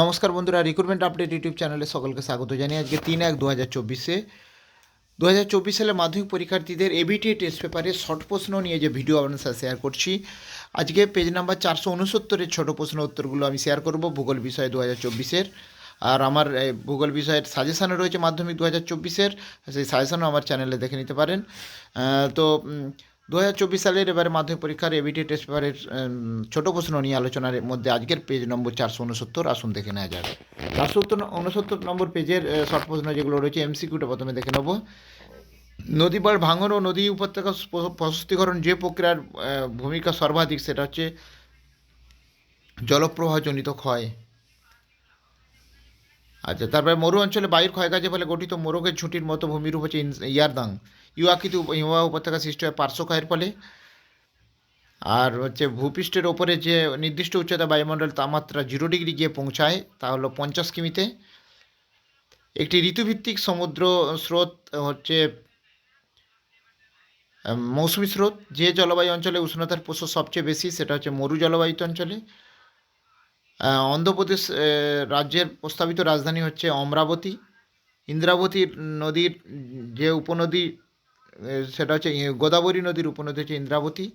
নমস্কার বন্ধুরা recruitment update YouTube চ্যানেলে সকলকে স্বাগত জানিয়ে আজকে তিন এক দু হাজার চব্বিশে। দু হাজার চব্বিশ সালে মাধ্যমিক পরীক্ষার্থীদের এবিটি টেস্ট পেপারে শর্ট প্রশ্ন নিয়ে যে ভিডিও আপনার সাথে শেয়ার করছি, আজকে পেজ নাম্বার চারশো উনসত্তরের ছোটো প্রশ্ন উত্তরগুলো আমি শেয়ার করব ভূগোল বিষয় দু হাজার চব্বিশের। আর আমার ভূগোল বিষয়ের সাজেশানও রয়েছে মাধ্যমিক দু হাজার চব্বিশের, সেই সাজেশানও আমার চ্যানেলে দেখে নিতে পারেন। তো দু হাজার চব্বিশ সালের এবারে মাধ্যমিক পরীক্ষার এবিটি টেস্ট পেপারের ছোট প্রশ্ন নিয়ে আলোচনার মধ্যে আজকের পেজ নম্বর চারশো উনসত্তর। আসুন দেখে নেওয়া যাবে চারশো উনসত্তর নম্বর পেজের শর্ট প্রশ্ন যেগুলো রয়েছে এমসিকিউটা প্রথমে দেখে নেব। নদী পাড় ভাঙন ও নদী উপত্যকা প্রশস্তিকরণ যে প্রক্রিয়ার ভূমিকা সর্বাধিক, সেটা হচ্ছে জলপ্রবাহজনিত ক্ষয়। আচ্ছা তারপরে মরু অঞ্চলে বায়ুর ক্ষয়কাজের ফলে গঠিত মোরগের ঝুঁটির মতো ভূমিরূপ হচ্ছে ইয়ারদাং ইউয়াকিত হিমবাহ উপত্যকা সৃষ্টি হয় পার্শ্বক্ষয়ের ফলে। আর হচ্ছে ভূপৃষ্ঠের ওপরে যে নির্দিষ্ট উচ্চতা বায়ুমণ্ডল তাপমাত্রা জিরো ডিগ্রি গিয়ে পৌঁছায়, তা হলো পঞ্চাশ কিমিতে। একটি ঋতুভিত্তিক সমুদ্র স্রোত হচ্ছে, মৌসুমী স্রোত, যে জলবায়ু অঞ্চলে উষ্ণতার প্রসার সবচেয়ে বেশি, সেটা হচ্ছে মরু জলবায়ুত অঞ্চলে। অন্ধ্রপ্রদেশ রাজ্যের প্রস্তাবিত রাজধানী হচ্ছে অমরাবতী। ইন্দ্রাবতী নদীর যে উপনদী সেটা হচ্ছে গোদাবরী নদীর উপনদী হচ্ছে ইন্দ্রাবতী।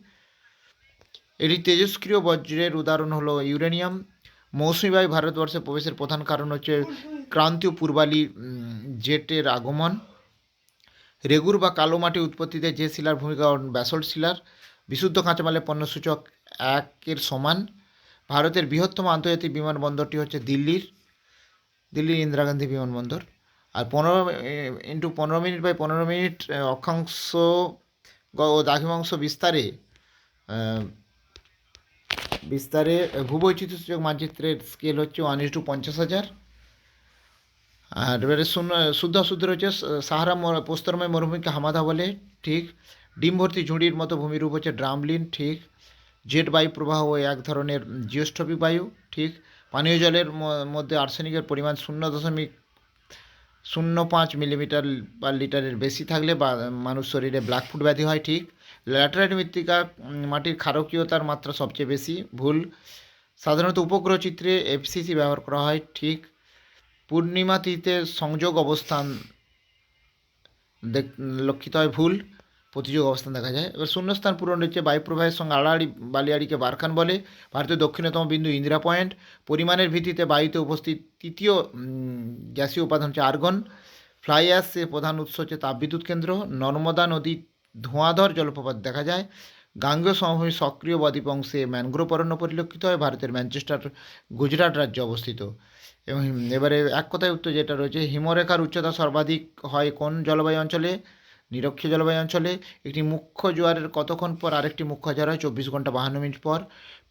এটি তেজস্ক্রিয় বজ্রের উদাহরণ হলো ইউরেনিয়াম। মৌসুমী বায়ু ভারতবর্ষে প্রবেশের প্রধান কারণ হচ্ছে ক্রান্তীয় পূর্বালি জেটের আগমন। রেগুর বা কালো মাটি উৎপত্তিতে যে শিলার ভূমিকা, ব্যাসল্ট শিলার। বিশুদ্ধ কাঁচামালের পণ্যসূচক একের সমান। ভারতের বৃহত্তম আন্তর্জাতিক বিমানবন্দরটি হচ্ছে দিল্লির দিল্লির ইন্দিরা গান্ধী বিমানবন্দর। আর পনেরো, ইন্টু পনেরো মিনিট বাই পনেরো মিনিট অক্ষাংশ ও দ্রাঘিমাংশ বিস্তারে বিস্তারে ভূবৈচিত্র্য সূচক মানচিত্রের স্কেল হচ্ছে ওয়ান ইস টু পঞ্চাশ হাজার। আর এবারে শুদ্ধ অশুদ্ধ রয়েছে সাহারা প্রস্তরময় মরুভূমিকে হামাদা বলে, ঠিক। ডিম ভর্তি ঝুড়ির মতো ভূমিরূপ হচ্ছে ড্রামলিন, ঠিক। জেট বায়ু প্রবাহ এক ধরনের জিওস্ট্রপিক বায়ু, ঠিক? পানীয় জলের মধ্যে আর্সেনিকের পরিমাণ শূন্য দশমিক শূন্য পাঁচ মিলিমিটার পার লিটারের বেশি থাকলে বা, মানুষ শরীরে ব্ল্যাক ফুট ব্যাধি হয়, ঠিক? ল্যাটেরাইট মৃত্তিকা মাটির ক্ষারকীয়তার মাত্রা সবচেয়ে বেশি, ভুল। সাধারণত উপগ্রহ চিত্রে এফসিসি ব্যবহার করা হয়, ঠিক? পূর্ণিমা তিথিতে সংযোগ অবস্থান দেখ, লক্ষিত হয়, ভুল। প্রতিযোগ অবস্থান দেখা যায়। এবার শূন্যস্থান পূরণ হচ্ছে বায়ুপ্রবাহের সঙ্গে আড়াআড়ি বালিয়াড়িকে বারখান বলে। ভারতের দক্ষিণতম বিন্দু ইন্দিরা পয়েন্ট। পরিমাণের ভিত্তিতে বায়ুতে উপস্থিত তৃতীয় গ্যাসীয় উপাদান হচ্ছে আর্গন। ফ্লাই অ্যাশের প্রধান উৎস হচ্ছে তাপবিদ্যুৎ কেন্দ্র। নর্মদা নদী ধোঁয়াধর জলপ্রপাত দেখা যায়। গাঙ্গেয় সমভূমি সক্রিয় বদ্বীপ অংশে ম্যানগ্রোভ অরণ্য পরিলক্ষিত হয়। ভারতের ম্যানচেস্টার, গুজরাট রাজ্যে অবস্থিত। এবং এবারে এক কথায় উত্তর যেটা রয়েছে, হিমরেখার উচ্চতা সর্বাধিক হয় কোন জলবায়ু অঞ্চলে? নিরক্ষীয় জলবায়ু অঞ্চলে একটি মুখ্য জোয়ারের কতক্ষণ পর আরেকটি মুখ্য জোয়ার হয়? চব্বিশ ঘণ্টা বাহান্ন মিনিট পর।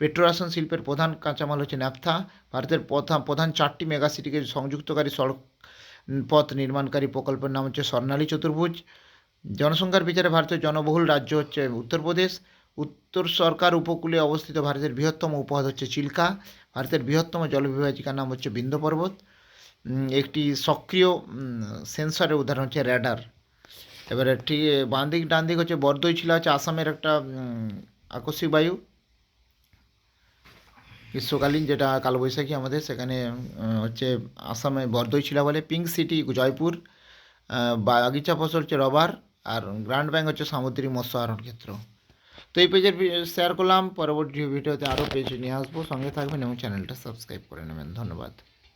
পেট্রোরাসায়ন শিল্পের প্রধান কাঁচামাল হচ্ছে ন্যাপথা। ভারতের প্রধান প্রধান চারটি মেগাসিটিকে সংযুক্তকারী সড়ক পথ নির্মাণকারী প্রকল্পের নাম হচ্ছে স্বর্ণালী চতুর্ভুজ। জনসংখ্যার বিচারে ভারতের জনবহুল রাজ্য হচ্ছে উত্তরপ্রদেশ। উত্তর সরকার উপকূলে অবস্থিত ভারতের বৃহত্তম উপহার হচ্ছে চিল্কা। ভারতের বৃহত্তম জলবিভাজিকার নাম হচ্ছে বিন্ধ্য পর্বত। একটি সক্রিয় সেন্সরের উদাহরণ হচ্ছে র্যাডার। এবারে ঠিক বাঁ দিক, ডান দিক হচ্ছে বরদই ছিল, হচ্ছে আসামের একটা আকস্মিক বায়ু। গ্রীষ্মকালীন যেটা কালবৈশাখী আমাদের, সেখানে হচ্ছে আসামে বরদই ছিল বলে। পিঙ্ক সিটি, জয়পুর বাগিচা ফসল হচ্ছে রবার, আর গ্র্যান্ড ব্যাংক হচ্ছে সামুদ্রিক মৎস্য আহরণ ক্ষেত্র। তো এই পেজের শেয়ার করলাম, পরবর্তী ভিডিওতে আরও পেজ নিয়ে আসব। সঙ্গে থাকবেন এবং চ্যানেলটা সাবস্ক্রাইব করে নেবেন। ধন্যবাদ।